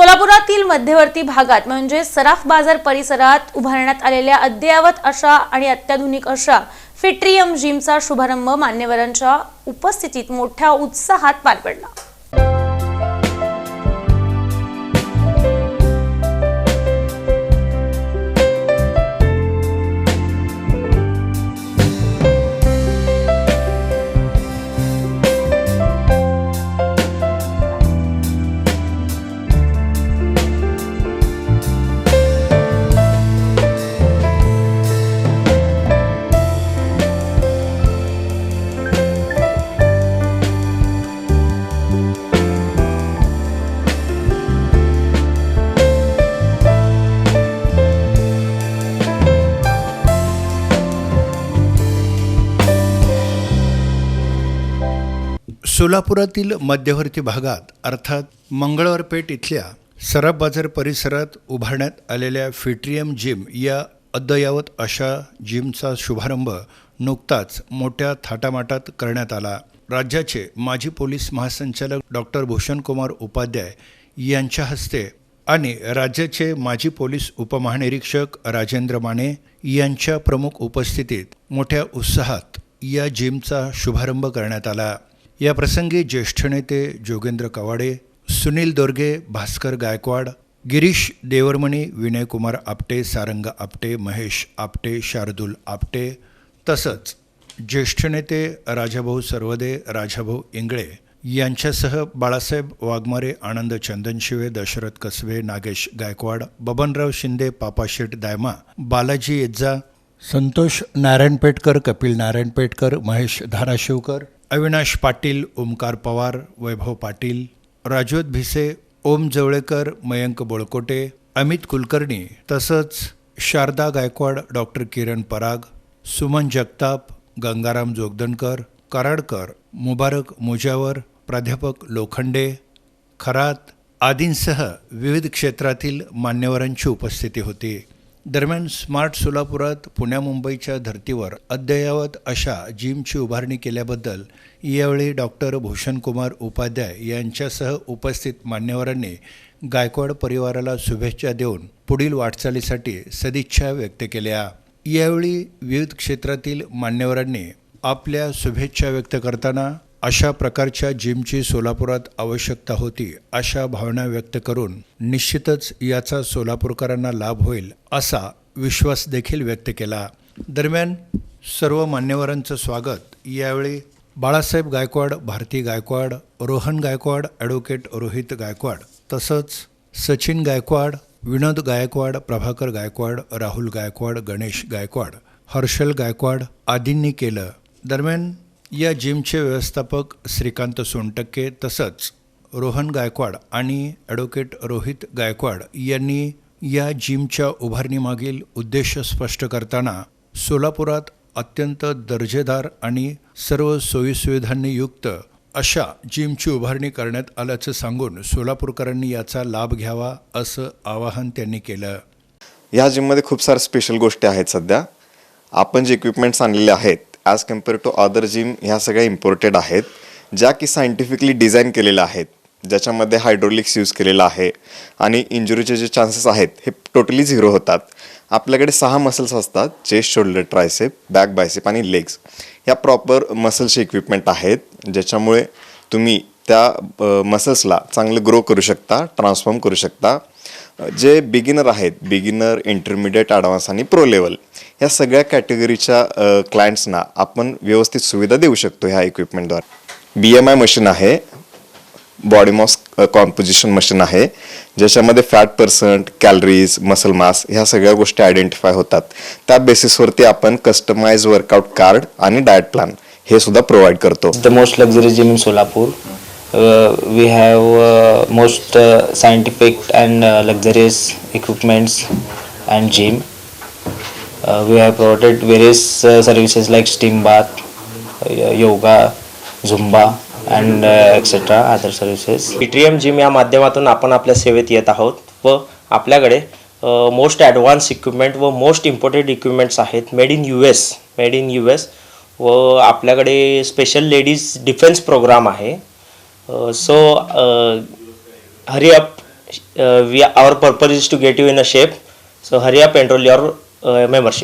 सोलापुरातील मध्यवर्ती भागात म्हणजे सराफ बाजार परिसरात उभारण्यात आलेल्या अद्ययावत अशा आणि अत्याधुनिक अशा फिट्रियम जिमचा शुभारंभ मान्यवरांच्या उपस्थितीत मोठ्या उत्साहात पार पडला. सोलापुरातील मध्यवर्ती भागात अर्थात मंगळवार पेठ इथल्या सराफ बाजार परिसरात उभारण्यात आलेल्या फिट्रियम जिम या अद्ययावत अशा जिमचा शुभारंभ नुकताच मोठ्या थाटामाटात करण्यात आला. राज्याचे माजी पोलीस महासंचालक डॉक्टर भूषणकुमार उपाध्याय यांच्या हस्ते आणि राज्याचे माजी पोलीस उपमहानिरीक्षक राजेंद्र माने यांच्या प्रमुख उपस्थितीत मोठ्या उत्साहात या जिमचा शुभारंभ करण्यात आला. या प्रसंगी ज्येष्ठ नेते जोगेंद्र कवाडे सुनील दोर्गे भास्कर गायकवाड गिरीश देवरमणी विनयकुमार आपटे सारंग आपटे महेश आपटे शार्दूल आपटे तसंच ज्येष्ठ नेते राजाभाऊ सर्वदे राजाभाऊ इंगळे यांच्यासह बाळासाहेब वाघमारे आनंद चंदनशिवे दशरथ कसबे नागेश गायकवाड बबनराव शिंदे पापाशेठ दायमा बालाजी येज्जा संतोष नारायण पेटकर कपिल नारायण पेटकर महेश धाराशिवकर अविनाश पाटील ओमकार पवार वैभव पाटील राजोत भिसे ओम जवळेकर मयंक बोळकोटे अमित कुलकर्णी तसंच शारदा गायकवाड डॉक्टर किरण पराग सुमन जगताप गंगाराम जोगदणकर कराडकर मुबारक मोजावर प्राध्यापक लोखंडे खरात आदींसह विविध क्षेत्रातील मान्यवरांची उपस्थिती होती. दरम्यान स्मार्ट सोलापुरात पुण्या मुंबईच्या धर्तीवर अद्ययावत अशा जिमची उभारणी केल्याबद्दल यावेळी डॉक्टर भूषणकुमार उपाध्याय यांच्यासह उपस्थित मान्यवरांनी गायकवाड परिवाराला शुभेच्छा देऊन पुढील वाटचालीसाठी सदिच्छा व्यक्त केल्या. यावेळी विविध क्षेत्रातील मान्यवरांनी आपल्या शुभेच्छा व्यक्त करताना अशा प्रकारच्या जिमची सोलापुरात आवश्यकता होती अशा भावना व्यक्त करून निश्चितच याचा सोलापूरकरांना लाभ होईल असा विश्वास देखील व्यक्त केला. दरम्यान सर्व मान्यवरांचं स्वागत. यावेळी बाळासाहेब गायकवाड भारती गायकवाड रोहन गायकवाड ॲडव्होकेट रोहित गायकवाड तसंच सचिन गायकवाड विनोद गायकवाड प्रभाकर गायकवाड राहुल गायकवाड गणेश गायकवाड हर्षल गायकवाड आदींनी केलं. दरम्यान या जिमचे व्यवस्थापक श्रीकांत सोनटक्के तसंच रोहन गायकवाड आणि ॲडव्होकेट रोहित गायकवाड यांनी या जिमच्या उभारणीमागील उद्देश स्पष्ट करताना सोलापुरात अत्यंत दर्जेदार आणि सर्व सोयीसुविधांनी युक्त अशा जिमची उभारणी करण्यात आल्याचं सांगून सोलापूरकरांनी याचा लाभ घ्यावा असं आवाहन त्यांनी केलं. या जिममध्ये खूप साऱ्या स्पेशल गोष्टी आहेत सध्या. आपण जे इक्विपमेंट्स आणलेले आहेत as compare to other gym ह्या सगळ्या इम्पोर्टेड आहेत ज्या की सायंटिफिकली डिझाईन केलेल्या आहेत ज्याच्यामध्ये हायड्रोलिक्स यूज केलेला आहे आणि इंजुरीचे जे चान्सेस आहेत हे टोटली झिरो होतात. आपल्याकडे सहा मसल्स असतात chest shoulder tricep back bicep आणि लेग्स ह्या प्रॉपर मसल्सचे इक्विपमेंट आहेत ज्याच्यामुळे तुम्ही त्या मसल्सला चांगलं ग्रो करू शकता ट्रान्सफॉर्म करू शकता. जे बिगिनर आहेत बिगिनर इंटरमिडिएट ॲडव्हान्स आणि प्रो लेवल ह्या सगळ्या कॅटेगरीच्या क्लायंट्सना आपण व्यवस्थित सुविधा देऊ शकतो ह्या इक्विपमेंटद्वारे बी एम आय मशीन आहे बॉडी मॉस कॉम्पोजिशन मशीन आहे ज्याच्यामध्ये fat percent calories muscle mass ह्या सगळ्या गोष्टी आयडेंटिफाय होतात. त्या बेसिसवरती आपण कस्टमाइज वर्कआउट कार्ड आणि डाएट प्लॅन हे सुद्धा प्रोव्हाइड करतो. The most luxury gym in Solapur Uh, we have uh, most uh, scientific and uh, luxurious equipments and gym. Uh, we have provided various uh, services like steam bath, uh, yoga, Zumba, and uh, etc. Other services. PTM gym या माध्यमातून आपण आपल्या सेवेत येत आहोत व आपल्याकडे most advance equipment व मोस्ट इम्पॉर्टंट इक्विपमेंट्स आहेत made in U S made in U S व आपल्याकडे स्पेशल लेडीज डिफेन्स प्रोग्राम आहे Uh, so uh, hurry up. Uh, we our purpose is to get you in a shape. So hurry up enroll your membership.